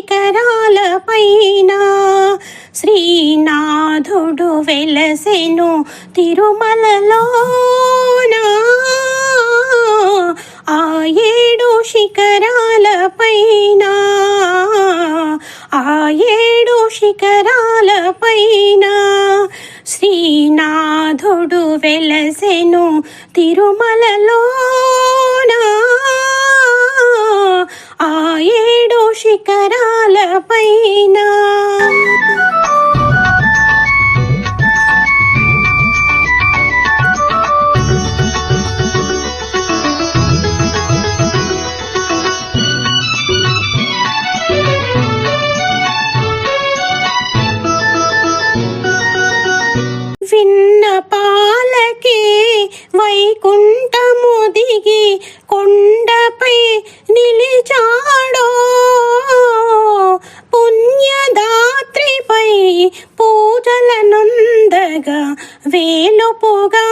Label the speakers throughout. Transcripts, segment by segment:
Speaker 1: శిఖరాలపైన శ్రీనాథుడు వెలసెను తిరుమలలోన. ఆ ఏడు శిఖరాలపైన ఆ ఏడు శిఖరాలపైన శ్రీనాథుడు వెలసెను తిరుమలలోనా. వేలుపుగా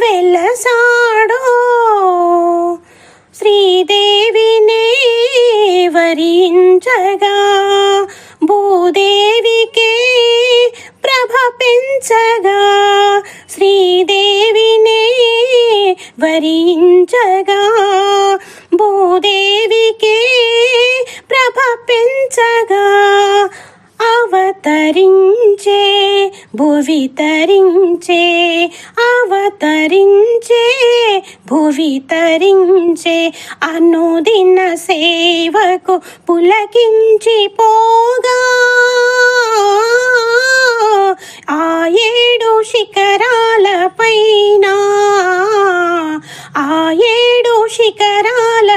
Speaker 1: వెలసాడో శ్రీదేవినే వరించగా భూదేవికే ప్రభ పెంచగా శ్రీదేవినే వరించగా భూదేవికే ప్రభ పెంచగా. అవతరించే భువి తరించే అవతరించే భువి తరించే అనుదిన సేవకు పులకించి పోగా. ఆ ఏడు శిఖరాల పైన ఆ ఏడు శిఖరాల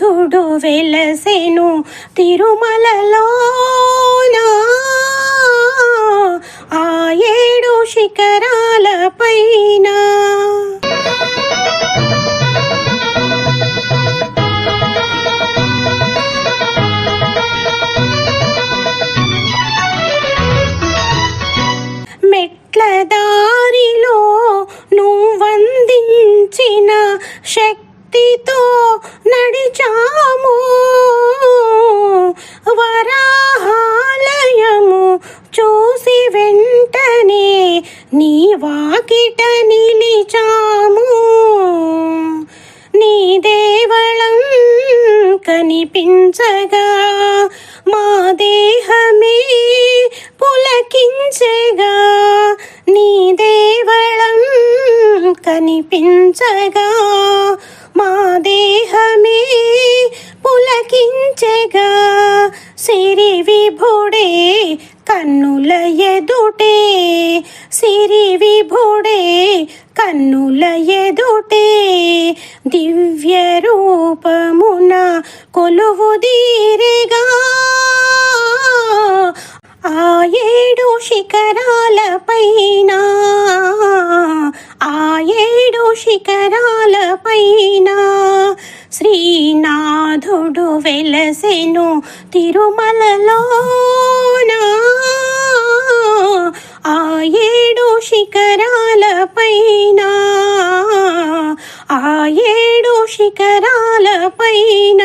Speaker 1: పైన వెలసెను తిరుమలలోనా. ఆ ఏడు శిఖరాలపైన మెట్ల దారిలో నువ్వందించిన భక్తితో నడిచాము. వరాహాలయము చూసి వెంటనే నీ వాకిట నిలిచాము. నీ దేవళం కనిపించగా మా దేహమే పులకించగా నీ దేవళం కనిపించగా మా దేహమే పులకించగా సిరి విభుడే కన్నుల ఎదుటే. సిరి విభుడే కన్నుల ఎదుటే. దివ్య రూపమున కొలువు దీరేగా ఆ ఏడు శిఖరాల పైన ఏడు శిఖరాల పైన శ్రీనాథుడు వెలసెను తిరుమలలోన. ఆ ఏడు శిఖరాల పైన ఆ ఏడు శిఖరాల పైన